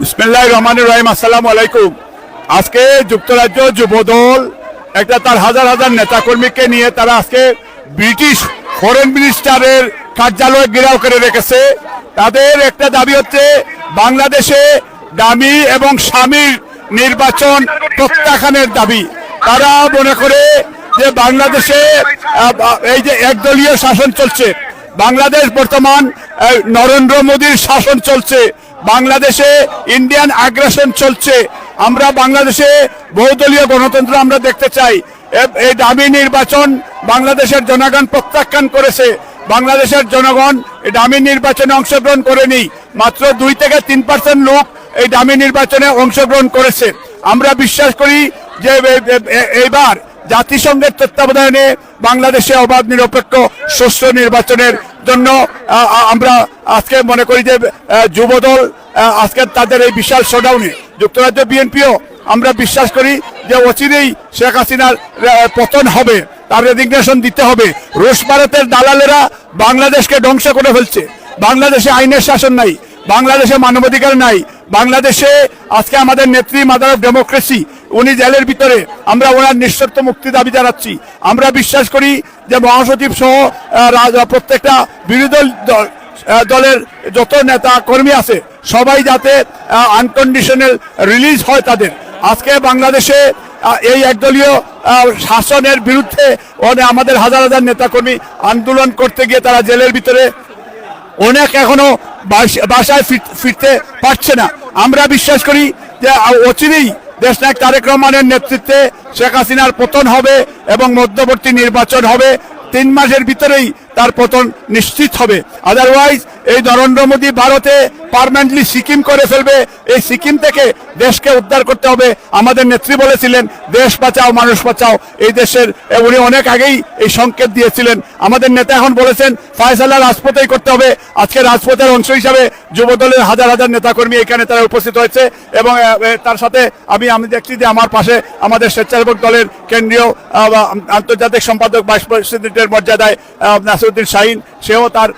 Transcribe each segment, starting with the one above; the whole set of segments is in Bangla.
বিসমিল্লাহ রহমান রহিম, আসসালামু আলাইকুম। আজকে যুক্তরাজ্য যুবদল একটা তার হাজার হাজার নেতাকর্মীকে নিয়ে তারা আজকে ব্রিটিশ ফরেন মিনিস্টারের কার্যালয় ঘেরাও করে রেখেছে। তাদের একটা দাবি হচ্ছে, বাংলাদেশে দামি এবং স্বামীর নির্বাচন প্রত্যাখ্যানের দাবি। তারা মনে করে যে বাংলাদেশে এই যে একদলীয় শাসন চলছে, বাংলাদেশ বর্তমান নরেন্দ্র মোদীর শাসন চলছে বাংলাদেশে ইন্ডিয়ান আগ্রাসন চলছে। আমরা বাংলাদেশে বহুদলীয় গণতন্ত্র আমরা দেখতে চাই। এই দামি নির্বাচন বাংলাদেশের জনগণ প্রত্যাখ্যান করেছে। বাংলাদেশের জনগণ এই দামি নির্বাচনে অংশগ্রহণ করেনি। মাত্র দুই থেকে তিন পার্সেন্ট লোক এই দামি নির্বাচনে অংশগ্রহণ করেছে। আমরা বিশ্বাস করি যে এইবার জাতিসংঘের তত্ত্বাবধানে বাংলাদেশে অবাধ, নিরপেক্ষ শস্য নির্বাচনের জন্য আমরা আজকে মনে করি যে যুবদল আজকে তাদের এই বিশাল শোডাউনে যুক্তরাজ্য বিএনপিও আমরা বিশ্বাস করি যে অচিরেই শেখ হাসিনার পতন হবে, তার রেজিগনেশন দিতে হবে। রুশ ভারতের দালালেরা বাংলাদেশকে ধ্বংস করে ফেলছে। বাংলাদেশে আইনের শাসন নাই, বাংলাদেশে মানবাধিকার নাই, বাংলাদেশে আজকে আমাদের নেত্রী মাদার অফ ডেমোক্রেসি উনি জেলের ভিতরে। আমরা ওনার নিঃশর্ত মুক্তি দাবি জানাচ্ছি। আমরা বিশ্বাস করি যে মহাসচিব সহ প্রত্যেকটা বিরোধী দল দল- দলের যত নেতা কর্মী আছে, সবাই যাতে আনকন্ডিশনাল রিলিজ হয় তাদের। আজকে বাংলাদেশে এই একদলীয় শাসনের বিরুদ্ধে আমাদের হাজার হাজার নেতাকর্মী আন্দোলন করতে গিয়ে তারা জেলের ভিতরে অনেক এখনও বাসায় ফির- ফিরতে পারছে না। আমরা বিশ্বাস করি যে অচিরেই দেশনায়ক তারেক রহমানের নেতৃত্বে শেখ হাসিনার পতন হবে এবং মধ্যবর্তী নির্বাচন হবে। তিন মাসের ভিতরেই তার পতন নিশ্চিত হবে। আদারওয়াইজ এই নরেন্দ্র মোদী ভারতে পারমানেন্টলি সিকিম করে ফেলবে। এই সিকিম থেকে দেশকে উদ্ধার করতে হবে। আমাদের নেত্রী বলেছিলেন, দেশ বাঁচাও, মানুষ বাঁচাও। এই দেশের উনি অনেক আগেই এই সংকেত দিয়েছিলেন। আমাদের নেতা এখন বলেছেন, ফয়সালা রাজপথেই করতে হবে। আজকে রাজপথের অংশ হিসাবে যুবদলের হাজার হাজার নেতাকর্মী এখানে তারা উপস্থিত হয়েছে এবং তার সাথে আমি আমি দেখছি যে আমার পাশে আমাদের স্বেচ্ছাসেবক দলের কেন্দ্রীয় আন্তর্জাতিক সম্পাদক, ভাইস প্রেসিডেন্টের মর্যাদায় আহ, নাসিরুদ্দিন শাহিন সেও তার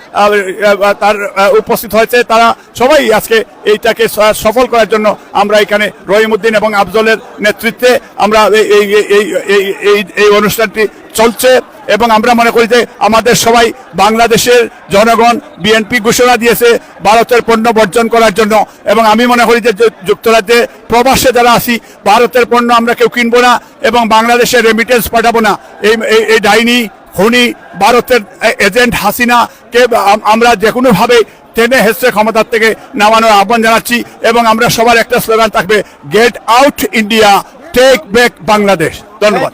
তার উপস্থিত হয়েছে। তারা সবাই আজকে এইটাকে সফল করার জন্য আমরা এখানে রহিমউদ্দিন এবং আফজলের নেতৃত্বে আমরা এই- এই এই- অনুষ্ঠানটি চলছে এবং আমরা মনে করি যে আমাদের সবাই বাংলাদেশের জনগণ বিএনপি ঘোষণা দিয়েছে ভারতের পণ্য বর্জন করার জন্য। এবং আমি মনে করি যে যুক্তরাজ্যে প্রবাসে যারা আসি ভারতের পণ্য আমরা কেউ কিনবো না এবং বাংলাদেশে রেমিটেন্স পাঠাবো না। এই- এই ডাইনি খুনি ভারতের এজেন্ট হাসিনাকে আমরা যে কোনোভাবে টেনে হেসে ক্ষমতার থেকে নামানোর আহ্বান জানাচ্ছি এবং আমরা সবার একটা স্লোগান থাকবে get out India take back Bangladesh ধন্যবাদ।